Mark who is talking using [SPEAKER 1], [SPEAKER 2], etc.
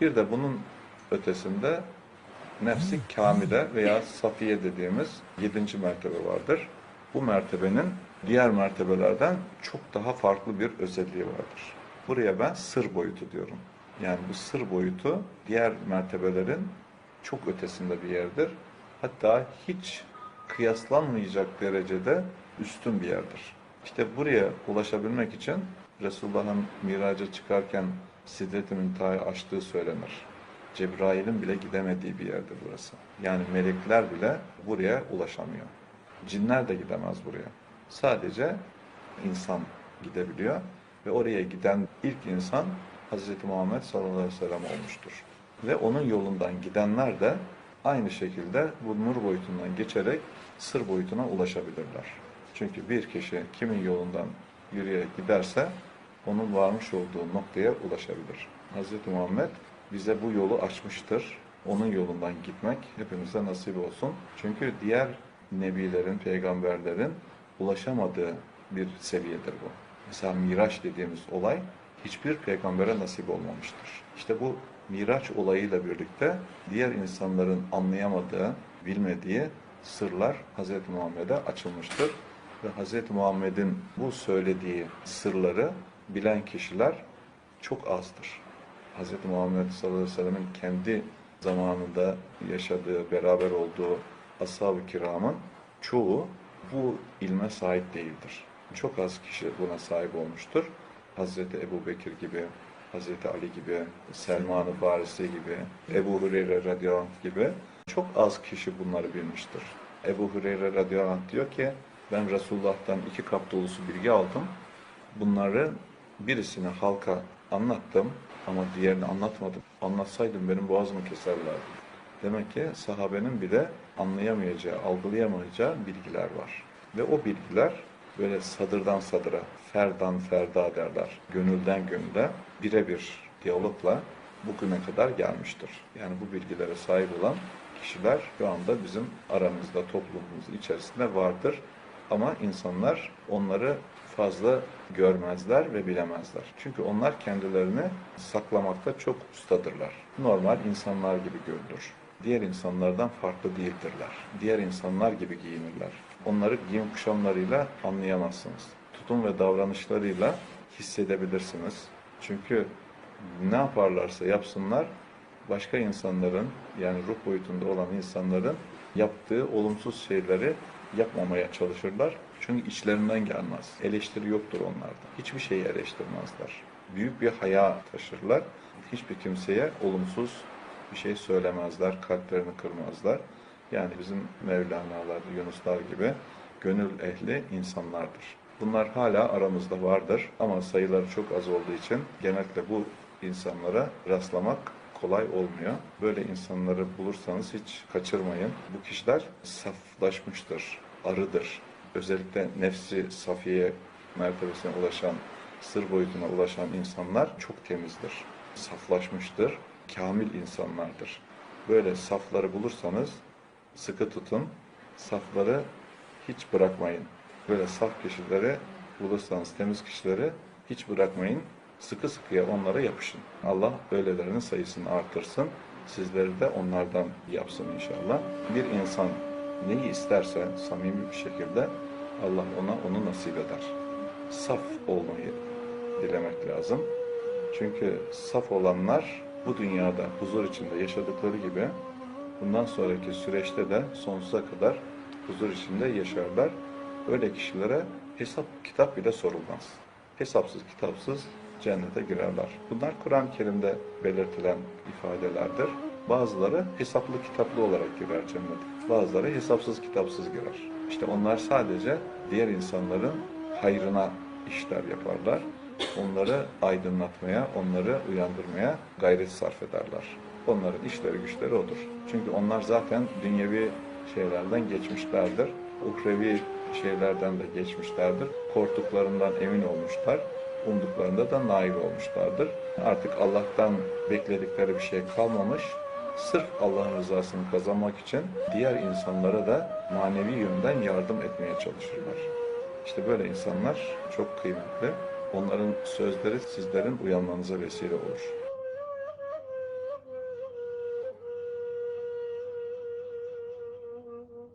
[SPEAKER 1] Bir de bunun ötesinde nefsi kamile veya safiye dediğimiz yedinci mertebe vardır. Bu mertebenin diğer mertebelerden çok daha farklı bir özelliği vardır. Buraya ben sır boyutu diyorum. Yani bu sır boyutu diğer mertebelerin çok ötesinde bir yerdir. Hatta hiç kıyaslanmayacak derecede üstün bir yerdir. İşte buraya ulaşabilmek için Resulullah'ın miraca çıkarken Sidret-i Münteha'yı açtığı söylenir. Cebrail'in bile gidemediği bir yerdir burası. Yani melekler bile buraya ulaşamıyor. Cinler de gidemez buraya. Sadece insan gidebiliyor ve oraya giden ilk insan Hz. Muhammed sallallahu aleyhi ve sellem olmuştur. Ve onun yolundan gidenler de aynı şekilde bu nur boyutundan geçerek sır boyutuna ulaşabilirler. Çünkü bir kişi kimin yolundan yürüyerek giderse onun varmış olduğu noktaya ulaşabilir. Hz. Muhammed bize bu yolu açmıştır. Onun yolundan gitmek hepimize nasip olsun. Çünkü diğer nebilerin, peygamberlerin ulaşamadığı bir seviyedir bu. Mesela Miraç dediğimiz olay hiçbir peygambere nasip olmamıştır. İşte bu Miraç olayıyla birlikte diğer insanların anlayamadığı, bilmediği sırlar Hz. Muhammed'e açılmıştır. Ve Hz. Muhammed'in bu söylediği sırları bilen kişiler çok azdır. Hz. Muhammed sallallahu aleyhi ve sellem'in kendi zamanında yaşadığı, beraber olduğu ashab-ı kiramın çoğu bu ilme sahip değildir. Çok az kişi buna sahip olmuştur. Hazreti Ebu Bekir gibi, Hazreti Ali gibi, Selman-ı Farisi gibi, Ebu Hureyre radıyallahu anh gibi çok az kişi bunları bilmiştir. Ebu Hureyre radıyallahu anh diyor ki, ben Resulullah'tan iki kap dolusu bilgi aldım. Bunları birisini halka anlattım ama diğerini anlatmadım. Anlatsaydım benim boğazımı keserlerdi. Demek ki sahabenin bile anlayamayacağı, algılayamayacağı bilgiler var. Ve o bilgiler böyle sadırdan sadıra, ferdan ferda derler. Gönülden gönüle birebir diyalogla bugüne kadar gelmiştir. Yani bu bilgilere sahip olan kişiler şu anda bizim aramızda, toplumumuzun içerisinde vardır. Ama insanlar onları fazla görmezler ve bilemezler. Çünkü onlar kendilerini saklamakta çok ustadırlar. Normal insanlar gibi görülür. Diğer insanlardan farklı değildirler. Diğer insanlar gibi giyinirler. Onları giyim kuşamlarıyla anlayamazsınız. Tutum ve davranışlarıyla hissedebilirsiniz. Çünkü ne yaparlarsa yapsınlar başka insanların yani ruh boyutunda olan insanların yaptığı olumsuz şeyleri yapmamaya çalışırlar. Çünkü içlerinden gelmez. Eleştiri yoktur onlarda. Hiçbir şeyi eleştirmezler. Büyük bir haya taşırlar. Hiçbir kimseye olumsuz bir şey söylemezler, kalplerini kırmazlar. Yani bizim Mevlana'lar, Yunuslar gibi gönül ehli insanlardır. Bunlar hala aramızda vardır ama sayıları çok az olduğu için genellikle bu insanlara rastlamak kolay olmuyor. Böyle insanları bulursanız hiç kaçırmayın. Bu kişiler saflaşmıştır, arıdır. Özellikle nefsi safiye mertebesine ulaşan, sır boyutuna ulaşan insanlar çok temizdir. Saflaşmıştır, kamil insanlardır. Böyle safları bulursanız sıkı tutun, safları hiç bırakmayın. Böyle saf kişileri bulursanız, temiz kişileri hiç bırakmayın. Sıkı sıkıya onlara yapışın. Allah böylelerinin sayısını artırsın. Sizleri de onlardan yapsın inşallah. Bir insan neyi isterse samimi bir şekilde Allah ona onu nasip eder. Saf olmayı dilemek lazım. Çünkü saf olanlar bu dünyada huzur içinde yaşadıkları gibi bundan sonraki süreçte de sonsuza kadar huzur içinde yaşarlar. Öyle kişilere hesap kitap bile sorulmaz. Hesapsız kitapsız cennete girerler. Bunlar Kur'an-ı Kerim'de belirtilen ifadelerdir. Bazıları hesaplı kitaplı olarak girer cennete. Bazıları hesapsız kitapsız girer. İşte onlar sadece diğer insanların hayrına işler yaparlar. Onları aydınlatmaya, onları uyandırmaya gayret sarf ederler. Onların işleri güçleri odur. Çünkü onlar zaten dünyevi şeylerden geçmişlerdir. Uhrevi şeylerden de geçmişlerdir. Korktuklarından emin olmuşlar. Umduklarında da nail olmuşlardır. Artık Allah'tan bekledikleri bir şey kalmamış. Sırf Allah'ın rızasını kazanmak için diğer insanlara da manevi yönden yardım etmeye çalışırlar. İşte böyle insanlar çok kıymetli. Onların sözleri sizlerin uyanmanıza vesile olur.